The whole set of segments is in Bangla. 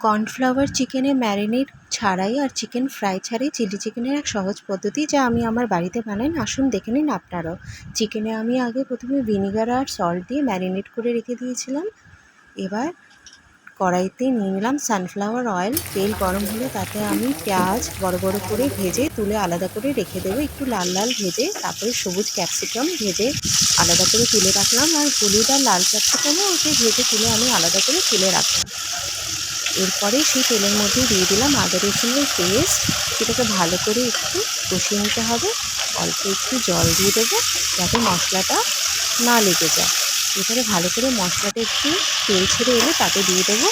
কর্নফ্লাওয়ার চিকেনে ম্যারিনেট ছাড়াই আর চিকেন ফ্রাই ছাড়াই চিলি চিকেনের এক সহজ পদ্ধতি যা আমি আমার বাড়িতে বানাই। আসুন দেখে নিন আপনারাও। চিকেনে আমি আগে প্রথমে ভিনিগার আর সল্ট দিয়ে ম্যারিনেট করে রেখে দিয়েছিলাম। এবার কড়াইতে নিয়ে নিলাম সানফ্লাওয়ার অয়েল তেল গরম হলে তাতে আমি পেঁয়াজ বড় বড় করে ভেজে তুলে আলাদা করে রেখে দেবো। একটু লাল লাল ভেজে তারপরে সবুজ ক্যাপসিকাম ভেজে আলাদা করে তুলে রাখলাম। আর হলুদ আর লাল ক্যাপসিকামও ওকে ভেজে তুলে আমি আলাদা করে তুলে রাখলাম। এরপরে সেই তেলের মধ্যে দিয়ে দিলাম আদা রসুনের পেস্ট। সেটাকে ভালো করে একটু কষিয়ে নিতে হবে। অল্প একটু জল দিয়ে দেবো যাতে মশলাটা না লেগে যায়। এবারে ভালো করে মশলাটা একটু তেল ছেড়ে এলে তাতে দিয়ে দেবো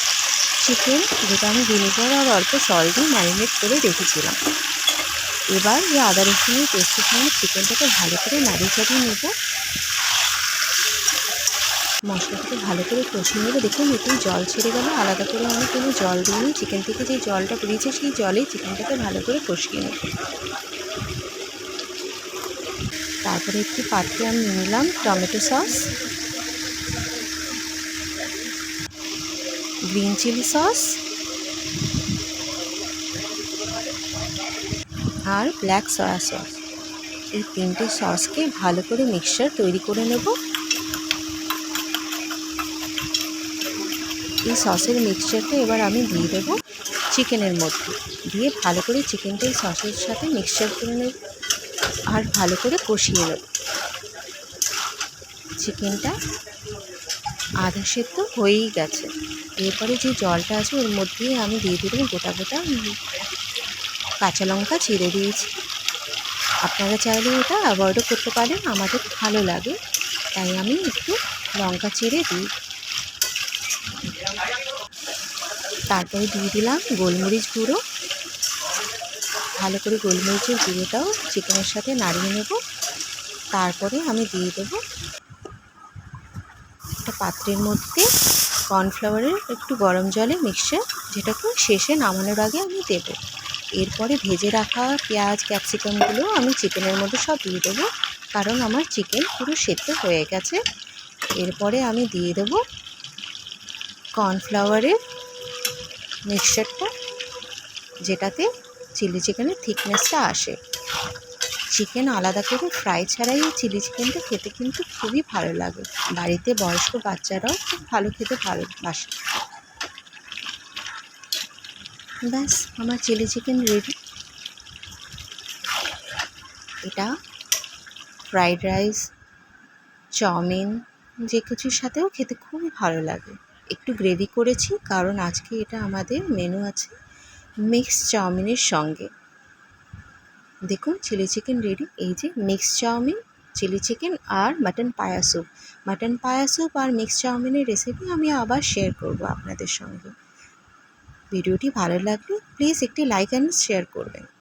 চিকেন, যেটা আমি ভিনেগার আর অল্প সল দিয়ে ম্যারিনেট করে রেখেছিলাম। এবার এই আদা রসুনের পেস্টের সঙ্গে চিকেনটাকে ভালো করে নাড়িয়ে চাড়িয়ে নেব। মশলাটাকে ভালো করে কষিয়ে নেবে। দেখুন একটু জল ছেড়ে গেলে। আলাদা করে আমি কোনো জল দিইনি। চিকেন থেকে যে জলটা বেরিয়েছে, সেই জলেই চিকেনটাকে ভালো করে কষিয়ে নেব। তারপরে একটি পাত্রে আমি নিলাম tomato sauce. Green chilli sauce. আর ব্ল্যাক সয়া সস। এই তিনটে সসকে ভালো করে মিক্সচার তৈরি করে নেব। এই সসের মিক্সচারটা এবার আমি দিয়ে দেবো চিকেনের মধ্যে। দিয়ে ভালো করে চিকেনটা এই সসের সাথে মিক্সচার করে নেব আর ভালো করে কষিয়ে নেব। চিকেনটা আধা সেদ্ধ হয়েই গেছে। এরপরে যে জলটা আছে ওর মধ্যে আমি দিয়ে দিলাম গোটা গোটা কাঁচা লঙ্কা চিড়ে দিয়েছি। আপনারা চাইলে এটা অ্যাভয়েডও করতে পারেন, আমাদের ভালো লাগে। তাই আমি একটু লঙ্কা চিড়ে দিই। তারপরে দিয়ে দিলাম গোলমরিচ গুঁড়ো। ভালো করে গোলমরিচের গুঁড়োটাও চিকেনের সাথে নাড়িয়ে নেব। তারপরে আমি দিয়ে দেবো একটা পাত্রের মধ্যে কর্নফ্লাওয়ারের একটু গরম জলে মিক্সচার, যেটাকে শেষে নামানোর আগে আমি দেবো। এরপরে ভেজে রাখা পেঁয়াজ, ক্যাপসিকামগুলো আমি চিকেনের মধ্যে সব দিয়ে দেবো, কারণ আমার চিকেন পুরো সেদ্ধ হয়ে গেছে। এরপরে আমি দিয়ে দেবো কর্নফ্লাওয়ারের মিক্সচারটা, যেটাতে চিলি চিকেনের থিকনেসটা আসে। চিকেন আলাদা করে ফ্রাই ছাড়াই এই চিলি চিকেনটা খেতে কিন্তু খুবই ভালো লাগে। বাড়িতে বয়স্ক বাচ্চারাও খুব ভালো খেতে ভালোবাসে। ব্যাস, আমার চিলি চিকেন রেডি। এটা ফ্রাইড রাইস, চাউমিন, যে কিছুর সাথেও খেতে খুবই ভালো লাগে। একটু গ্রেভি করেছি, কারণ আজকে এটা আমাদের মেনু আছে মিক্স চাউমিনের সঙ্গে। দেখুন চিলি চিকেন রেডি এই যে mix chow mein chilli chicken আর mutton paya soup mutton paya soup আর মিক্স চাউমিনের রেসিপি আমি আবার শেয়ার করব আপনাদের সঙ্গে। ভিডিওটি ভালো লাগলে প্লিজ একটি লাইক অ্যান্ড শেয়ার করবেন।